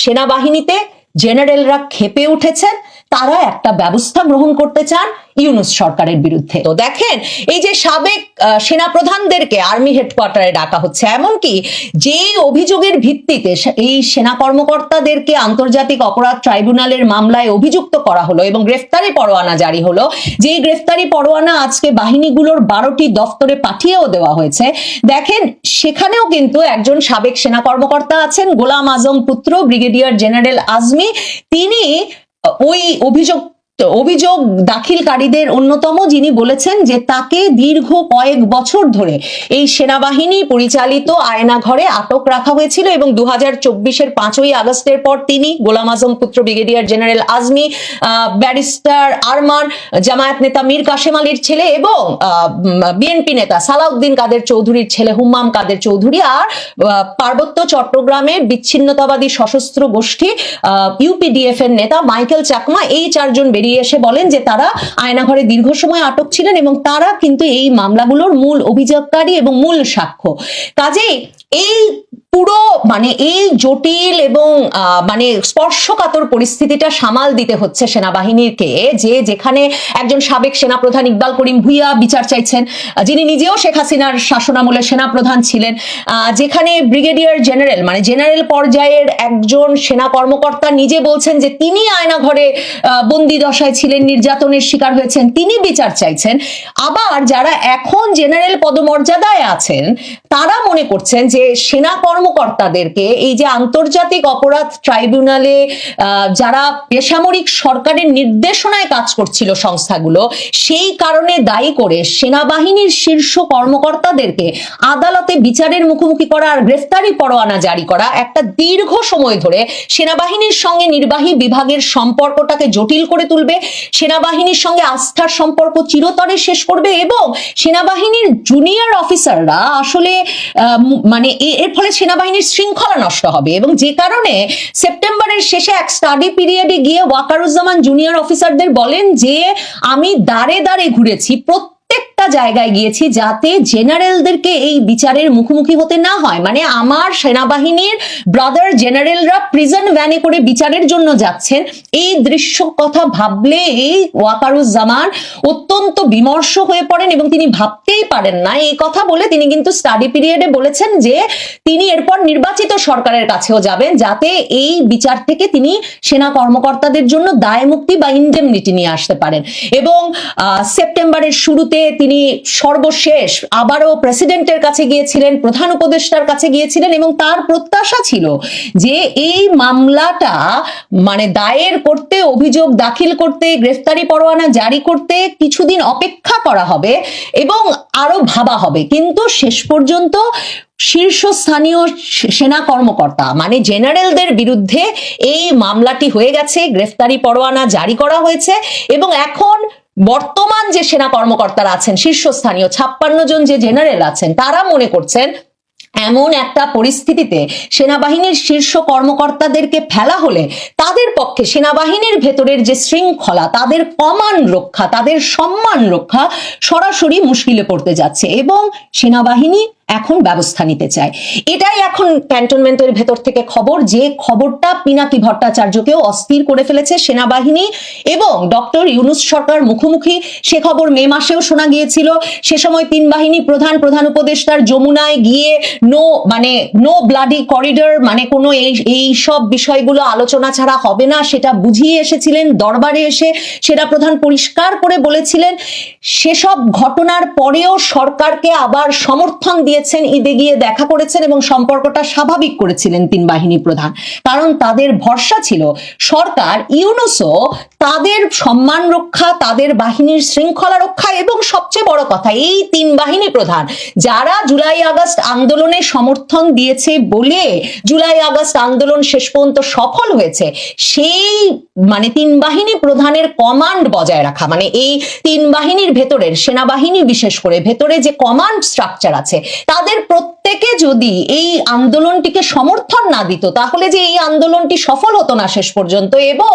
সেনাবাহিনীতে জেনারেলরা খেপে উঠেছেন। তারা একটা ব্যবস্থা গ্রহণ করতে চান ইউনুস সরকারের বিরুদ্ধে। তো দেখেন এই যে সাবেক আহ, সেনাপ্রধানদেরকে আর্মি হেডকোয়ার্টারে ডাকা হচ্ছে এমনকি যে অভিযোগের ভিত্তিতে এই সেনা কর্মকর্তাদেরকে আন্তর্জাতিক অপরাধ ট্রাইব্যুনালের মামলায় অভিযুক্ত করা হলো এবং গ্রেফতারি পরোয়ানা জারি হলো যে গ্রেফতারি পরোয়ানা আজকে বাহিনীগুলোর বারোটি দফতরে পাঠিয়েও দেওয়া হয়েছে দেখেন সেখানেও কিন্তু একজন সাবেক সেনা কর্মকর্তা আছেন গোলাম আজম পুত্র ব্রিগেডিয়ার জেনারেল আজমি। তিনি ওই অভিযোগ অভিযোগ দাখিলকারীদের অন্যতম যিনি বলেছেন যে তাকে দীর্ঘ কয়েক বছর ধরে এই সেনাবাহিনী পরিচালিত আয়না ঘরে আটক রাখা হয়েছিল এবং দু হাজার চব্বিশের পাঁচই আগস্টের পর তিনি গোলাম আজম পুত্র brigadier general Azmi barrister Arman, Jamaat নেতা মীর কাশেম আলীর ছেলে এবং বিএনপি নেতা সালাউদ্দিন কাদের চৌধুরীর ছেলে হুম্মাম কাদের চৌধুরী আর পার্বত্য চট্টগ্রামের বিচ্ছিন্নতাবাদী সশস্ত্র গোষ্ঠী ইউপিডিএফ এর নেতা মাইকেল চাকমা, এই চারজন বেরিয়ে এসে বলেন যে তারা আয়নাঘরে দীর্ঘ সময় আটক ছিলেন এবং তারা কিন্তু এই মামলাগুলোর মূল অভিযোগকারী এবং মূল সাক্ষ্য। কাজেই এই পুরো মানে এই জটিল এবং মানে স্পর্শকাতর পরিস্থিতিটা সামাল দিতে হচ্ছে সেনাবাহিনীকে যে যেখানে একজন সাবেক সেনাপ্রধান ইকবাল করিম ভুইয়া বিচার চাইছেন, যিনি নিজেও শেখ হাসিনার শাসনামলে সেনাপ্রধান ছিলেন যেখানে ব্রিগেডিয়ার জেনারেল মানে জেনারেল পর্যায়ের একজন সেনা কর্মকর্তা নিজে বলছেন যে তিনি আয়না ঘরে বন্দি দশায় ছিলেন, নির্যাতনের শিকার হয়েছেন, তিনি বিচার চাইছেন। আবার যারা এখন জেনারেল পদমর্যাদায় আছেন, তারা মনে করছেন যে সেনা কর্মকর্তাদেরকে এই যে আন্তর্জাতিক অপরাধ ট্রাইব্যুনালে যারা বেসামরিক সরকারের নির্দেশনায় কাজ করছিল সংস্থাগুলো, সেই কারণে দায়ী করে সেনাবাহিনীর শীর্ষ কর্মকর্তাদেরকে আদালতে বিচারের মুখোমুখি করা আর গ্রেফতারি পরোয়ানা জারি করা একটা দীর্ঘ সময় ধরে সেনাবাহিনীর সঙ্গে নির্বাহী বিভাগের সম্পর্কটাকে জটিল করে তুলবে, সেনাবাহিনীর সঙ্গে আস্থার সম্পর্ক চিরতরে শেষ করবে এবং সেনাবাহিনীর জুনিয়র অফিসাররা আসলে মানে এর ফলে সেনাবাহিনীর শৃঙ্খলা নষ্ট হবে এবং যে কারণে সেপ্টেম্বরের শেষে এক স্টাডি পিরিয়ডে গিয়ে ওয়াকারুজ্জামান জুনিয়র অফিসারদের বলেন যে, আমি দাঁড়ে দাঁড়ে ঘুরেছি প্রত্যেকটা জায়গায় গিয়েছি যাতে জেনারেলদেরকে এই বিচারের মুখোমুখি হতে না হয়। মানে আমার সেনাবাহিনীর ব্রাদার জেনারেলরা প্রিজন ভ্যানে করে বিচারের জন্য যাচ্ছেন। এই দৃশ্য কথা ভাবলে এই ওয়াকারুজ্জামান অত্যন্ত বিমর্ষ হয়ে পড়েন এবং তিনি ভাবতেই পারেন না। এই কথা বলে তিনি কিন্তু স্টাডি পিরিয়ডে বলেছেন যে তিনি এরপর নির্বাচিত সরকারের কাছেও যাবেন যাতে এই বিচার থেকে তিনি সেনা কর্মকর্তাদের জন্য দায় মুক্তি বা ইন্ডেমনিটি নিয়ে আসতে পারেন। এবং সেপ্টেম্বরের শুরুতে তিনি সর্বশেষ আবারও প্রেসিডেন্টের কাছে গিয়েছিলেন, প্রধান উপদেষ্টার কাছে গিয়েছিলেন এবং তার প্রত্যাশা ছিল যে এই মামলাটা মানে দায়ের করতে, অভিযোগ দাখিল করতে, গ্রেফতারি পরোয়ানা জারি করতে কিছুদিন অপেক্ষা করা হবে এবং আরও ভাবা হবে। কিন্তু শেষ পর্যন্ত শীর্ষস্থানীয় সেনা কর্মকর্তা মানে জেনারেলদের বিরুদ্ধে এই মামলাটি হয়ে গেছে, গ্রেফতারি পরোয়ানা জারি করা হয়েছে এবং এখন বর্তমান যে সেনা কর্মকর্তারা আছেন, শীর্ষস্থানীয় ছাপ্পান্ন জন যে জেনারেল আছেন, তারা মনে করছেন এমন একটা পরিস্থিতিতে সেনাবাহিনীর শীর্ষ কর্মকর্তাদেরকে ফেলা হলে তাদের পক্ষে সেনাবাহিনীর ভেতরের যে শৃঙ্খলা, তাদের কমান রক্ষা, তাদের সম্মান রক্ষা সরাসরি মুশকিলে পড়তে যাচ্ছে। এবং সেনাবাহিনী এখন ব্যবস্থা নিতে চায়। এটাই এখন ক্যান্টনমেন্টের ভেতর থেকে খবর যে খবরটা পিনাকি ভট্টাচার্যকেও অস্থির করে ফেলেছে সেনাবাহিনী এবং ডক্টর ইউনুস সরকার মুখোমুখি। সে খবর মে মাসেও শোনা গিয়েছিল। সে সময় তিন বাহিনী প্রধান প্রধান উপদেষ্টার যমুনায় গিয়ে নো মানে নো ব্লাডি করিডর মানে কোনো এই এই সব বিষয়গুলো আলোচনা ছাড়া হবে না, সেটা বুঝিয়ে এসেছিলেন, দরবারে এসে সেটা প্রধান পরিষ্কার করে বলেছিলেন। সেসব ঘটনার পরেও সরকারকে আবার সমর্থন দিয়েছেন ঈদে গিয়ে দেখা করেছেন এবং সম্পর্কটা স্বাভাবিক করেছিলেন তিন বাহিনী প্রধান। কারণ তাদের ভরসা ছিল, সরকার, ইউনুসও তাদের সম্মান রক্ষা, তাদের বাহিনীর শৃঙ্খলা রক্ষা এবং সবচেয়ে বড় কথা, এই তিন বাহিনী প্রধান, যারা জুলাই আগস্ট আন্দোলনে সমর্থন দিয়েছে বলে জুলাই আগস্ট আন্দোলন শেষ পর্যন্ত সফল হয়েছে, সেই মানে তিন বাহিনী প্রধানের কমান্ড বজায় রাখা মানে এই তিন বাহিনীর ভেতরের সেনাবাহিনী বিশেষ করে ভেতরে যে কমান্ড স্ট্রাকচার আছে তাদের প্রত্যেকে যদি এই আন্দোলনটিকে সমর্থন না দিত, তাহলে যে এই আন্দোলনটি সফল হতো না শেষ পর্যন্ত এবং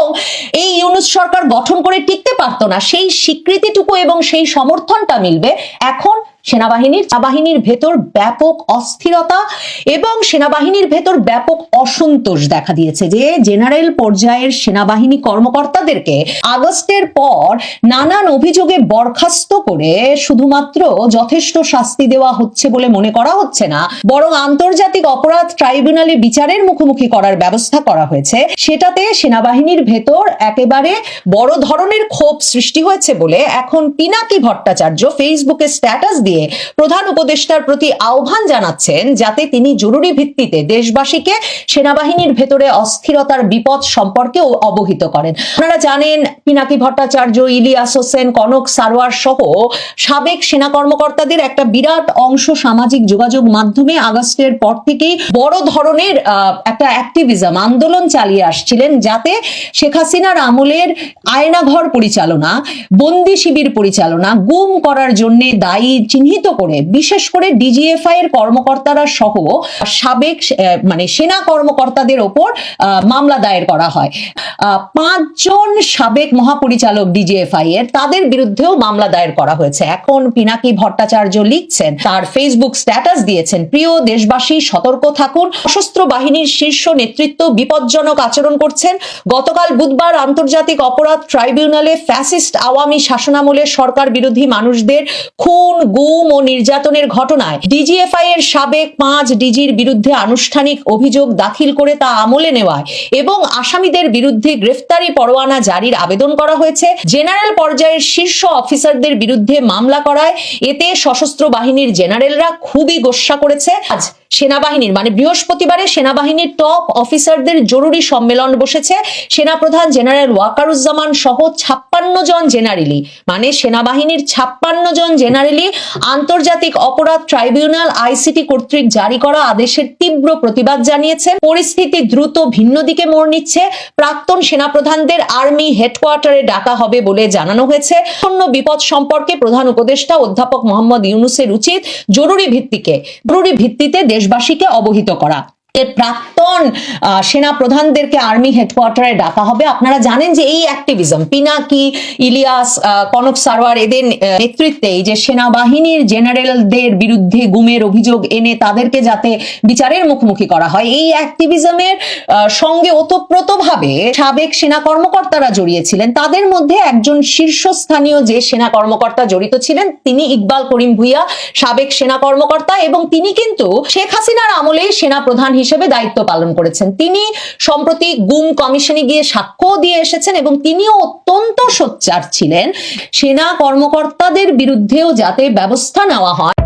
এই ইউনুস সরকার গঠন করে টিকতে পারতো না, সেই স্বীকৃতিটুকু এবং সেই সমর্থনটা মিলবে, এখন সেনাবাহিনীর সেনাবাহিনীর ভেতর ব্যাপক অস্থিরতা এবং সেনাবাহিনীর ভেতর ব্যাপক অসন্তোষ দেখা দিয়েছে যে জেনারেল পর্যায়ের সেনাবাহিনী কর্মকর্তাদেরকে আগস্টের পর নানান অভিযোগে বরখাস্ত করে শুধুমাত্র যথেষ্ট শাস্তি দেওয়া হচ্ছে বলে মনে করা হচ্ছে না, বরং আন্তর্জাতিক অপরাধ ট্রাইব্যুনালে বিচারের মুখোমুখি করার ব্যবস্থা করা হয়েছে। সেটাতে সেনাবাহিনীর ভেতর একেবারে বড় ধরনের ক্ষোভ সৃষ্টি হয়েছে বলে এখন পিনাকি ভট্টাচার্য ফেসবুকে স্ট্যাটাস দিয়ে প্রধান উপদেষ্টার প্রতি আহ্বান জানাচ্ছেন যাতে তিনি জরুরি ভিত্তিতে দেশবাসীকে সেনাবাহিনীর ভেতরে অস্থিরতার বিপদ সম্পর্কেও অবহিত করেন। আপনারা জানেন, পিনাকি ভট্টাচার্য, ইলিয়াস হোসেন, কনক সারোয়ার সহ সাবেক সেনা কর্মকর্তাদের একটা বিরাট অংশ সামাজিক যোগাযোগ মাধ্যমে আগস্টের পর থেকেই বড় ধরনের একটা অ্যাক্টিভিজম আন্দোলন চালিয়ে আসছিলেন যাতে শেখ হাসিনার আমলের আয়নাঘর পরিচালনা, বন্দি শিবির পরিচালনা, গুম করার জন্য দায়ী চিহ্নিত করে, বিশেষ করে ডিজিএফআই এর কর্মকর্তারা সহ সাবেক মানে সেনা কর্মকর্তাদের ওপর মামলা দায়ের করা হয়। পাঁচজন সাবেক মহাপরিচালক ডিজিএফআই এর, তাদের বিরুদ্ধেও মামলা দায়ের করা হয়েছে। এখন পিনাকি ভট্টাচার্য লিখছেন, তার ফেসবুক স্ট্যাটাস দিয়েছেন, প্রিয় দেশবাসী, সতর্ক থাকুন। সশস্ত্র বাহিনীর শীর্ষ নেতৃত্ব বিপজ্জনক আচরণ করছেন। গতকাল বুধবার আন্তর্জাতিক অপরাধ ট্রাইব্যুনালে ফ্যাসিস্ট আওয়ামী শাসনামলে সরকার বিরোধী মানুষদের খুন, গুম ও নির্যাতনের ঘটনায় ডিজিএফআই এর সাবেক পাঁচ ডিজির বিরুদ্ধে আনুষ্ঠানিক অভিযোগ দাখিল করে তা আমলে নেওয়ায় এবং আসামিদের বিরুদ্ধে গ্রেফতারি পরোয়ানা জারির আবেদন করা হয়েছে। জেনারেল পর্যায়ের শীর্ষ অফিসারদের বিরুদ্ধে মামলা করায় এতে সশস্ত্র বাহিনীর জেনারেলরা খুবই গোসা করেছে। আজ সেনাবাহিনীর মানে বৃহস্পতিবারে সেনাবাহিনীর টপ অফিসারদের জরুরি সম্মেলন বসেছে। সেনাপ্রধান জেনারেল ওয়াকারুজ্জামান সহ ছাপ্পান্ন জন জেনারেলি মানে সেনাবাহিনীর ছাপ্পান্ন জন জেনারেলি আন্তর্জাতিক অপরাধ ট্রাইব্যুনাল আইসিটি কর্তৃক জারি করা আদেশের তীব্র প্রতিবাদ জানিয়েছেন পরিস্থিতি দ্রুত ভিন্ন দিকে মোড় নিচ্ছে। প্রাক্তন সেনাপ্রধানদের আর্মি হেডকোয়ার্টারে ডাকা হবে বলে জানানো হয়েছে। অন্য বিপদ সম্পর্কে প্রধান উপদেষ্টা অধ্যাপক মোহাম্মদ ইউনুসের উচিত জরুরি ভিত্তিকে, জরুরি ভিত্তিতে দেশবাসীকে অবহিত করা। এর প্রাক্তন সেনা প্রধানদেরকে আর্মি হেডকোয়ার্টারে ডাকা হবে। আপনারা জানেন যে এই অ্যাক্টিভিজম পিনাকি, ইলিয়াস কনক সারোয়ার, এদের নেতৃত্বে এই যে সেনাবাহিনীর জেনারেলদের বিরুদ্ধে গুমের অভিযোগ এনে তাদেরকে যাতে বিচারের মুখোমুখি করা হয়, এই অ্যাক্টিভিজমের সঙ্গে ওতপ্রোতভাবে সাবেক সেনা কর্মকর্তারা জড়িয়েছিলেন। তাদের মধ্যে একজন শীর্ষস্থানীয় যে সেনা কর্মকর্তা জড়িত ছিলেন, তিনি ইকবাল করিম ভুইয়া, সাবেক সেনা কর্মকর্তা এবং তিনি কিন্তু শেখ হাসিনার আমলেই সেনা প্রধান হিসেবে দায়িত্ব পালন করেছেন। তিনি সম্প্রতি গুম কমিশনে গিয়ে সাক্ষ্য দিয়ে এসেছেন এবং তিনিও অত্যন্ত সোচ্চার ছিলেন। সেনা কর্মকর্তাদের বিরুদ্ধেও যাতে ব্যবস্থা নেওয়া হয়।